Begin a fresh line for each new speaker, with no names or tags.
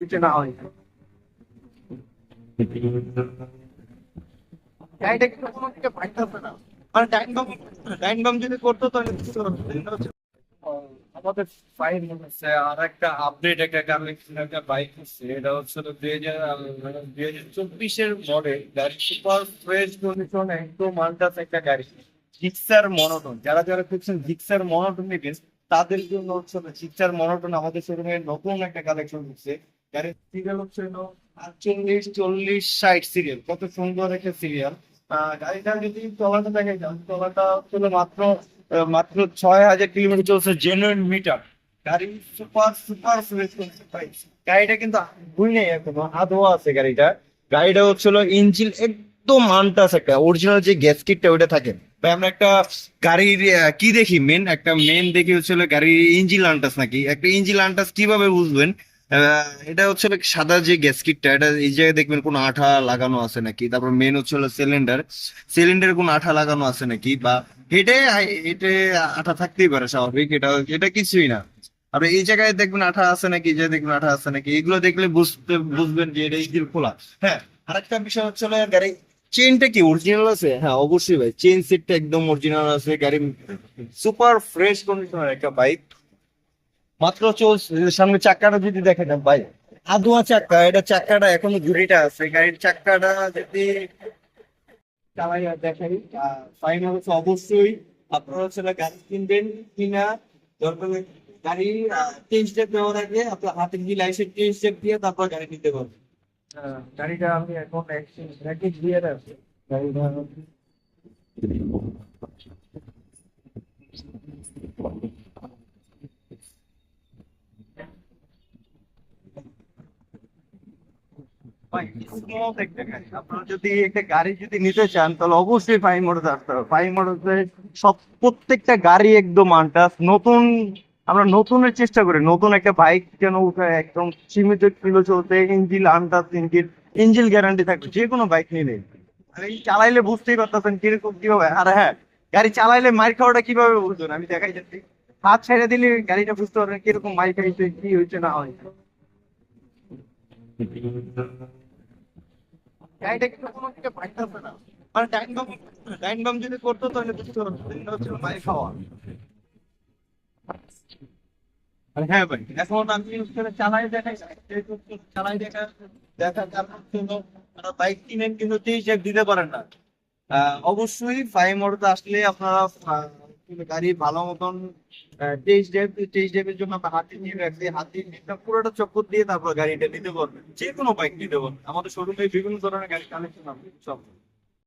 না হয়। আমাদের ফাইন হচ্ছে আর একটা আপডেট একটা কালেকশন একটা বাইক হচ্ছে। এটা হচ্ছে দুই হাজার দুই হাজার চব্বিশের মডেল গাড়ি সুপার ফ্রেশ কন্ডিশন একদম আন্দাজ একটা গাড়ি। জিক্সার মনোটন যারা যারা খুঁজছেন জিক্সার মনোটন নেবেন তাদের জন্য হচ্ছে জিক্সার মনোটন আমাদের শোরুমে নতুন একটা কালেকশন হচ্ছে গাড়ির সিরিয়াল হচ্ছে আটচল্লিশ, চল্লিশ সিরিয়াল কত সুন্দর একটা সিরিয়াল গাড়িটা যদি মাত্র মাত্র ছয় হাজার কিলোমিটার মিটার গাড়ি সুপার সুপার গাড়িটা কিন্তু আধোয়া আছে গাড়িটা। গাড়িটা ইঞ্জিন একদম আনটাস একটা অরিজিনাল যে গ্যাস কিটটা ওইটা থাকে। আমরা একটা গাড়ির কি দেখি মেন একটা মেন দেখি হচ্ছিল গাড়ির ইঞ্জিন আনটাস নাকি? একটা ইঞ্জিন আনটাস কীভাবে বুঝবেন? এটা হচ্ছে সাদা যে গ্যাসকিটটা, এটা এই জায়গায় দেখবেন কোনো আঠা লাগানো আছে নাকি? তারপর মেন হচ্ছে হলো সিলিন্ডার সিলিন্ডারে কোনো আঠা লাগানো আছে নাকি? বা হেঁটে হেঁটে আঠা থাকতেই পারে স্বাভাবিক, এটা এটা কিছুই না। আর এই জায়গায় দেখবেন আঠা আছে নাকি, এই জায়গায় দেখবেন আঠা আছে নাকি? এগুলো দেখলে বুঝতে, বুঝবেন যে এটা ইঞ্জিন খোলা। হ্যাঁ আরেকটা বিষয় হচ্ছে হলো গাড়ি চেনটা কি অরিজিনাল আছে? হ্যাঁ অবশ্যই ভাই চেন সেটটা একদম অরিজিনাল আছে। গাড়ি সুপার ফ্রেশ কন্ডিশনের একটা বাইক মাত্র চলছে সামনে চাকাটা যদি দেখে না ভাই। আদুয়া চাক্কা এটা চাক্কাটা এখনও ঝুড়িটা আছে। গাড়ির চাক্কাটা যদি চালাই আর দেখাই ফাইন হচ্ছে অবশ্যই আপনারা হচ্ছে গাড়ি কিনবেন কিনা দরকার গাড়ি স্টেপ দেওয়ার আগে আপনার হাতে লাইসেন্স স্টেপ দিয়ে তারপর গাড়ি নিতে পারবেন। গাড়িটা আমি এখন এক্সচেঞ্জ প্যাকেজ দিয়ে আছে গাড়িটা একটা গাড়ি। ইঞ্জিল ইঞ্জিল ইঞ্জিল গ্যারান্টি থাকবে। যে কোনো বাইক নিলে। চালাইলে বুঝতেই পারতেছেন কীরকম, কীভাবে? আর হ্যাঁ গাড়ি চালাইলে মাইর খাওয়াটা কীভাবে বুঝবেন? আমি দেখাই যাচ্ছি হাত ছেড়ে দিলে গাড়িটা বুঝতে পারবেন কীরকম মাইক খাইছে কি হয়েছে, না হয়েছে। টাইম টাইম হ্যাঁ ভাই এখন হচ্ছে দেখাই দেখা বাইক কিনেন, কিন্তু দিতে পারেন না। অবশ্যই ফাইভ মোটরতে আসলে আপনারা গাড়ি ভালো মতন টেস্ট ড্রাইভ টেস্ট ড্রাইভের জন্য হাতি নিয়ে হাতি পুরোটা চক্কর দিয়ে তারপর গাড়িটা নিতে পারবেন যে কোনো বাইক নিতে পারবেন আমাদের শোরুমে বিভিন্ন ধরনের গাড়ি কালেকশন সব।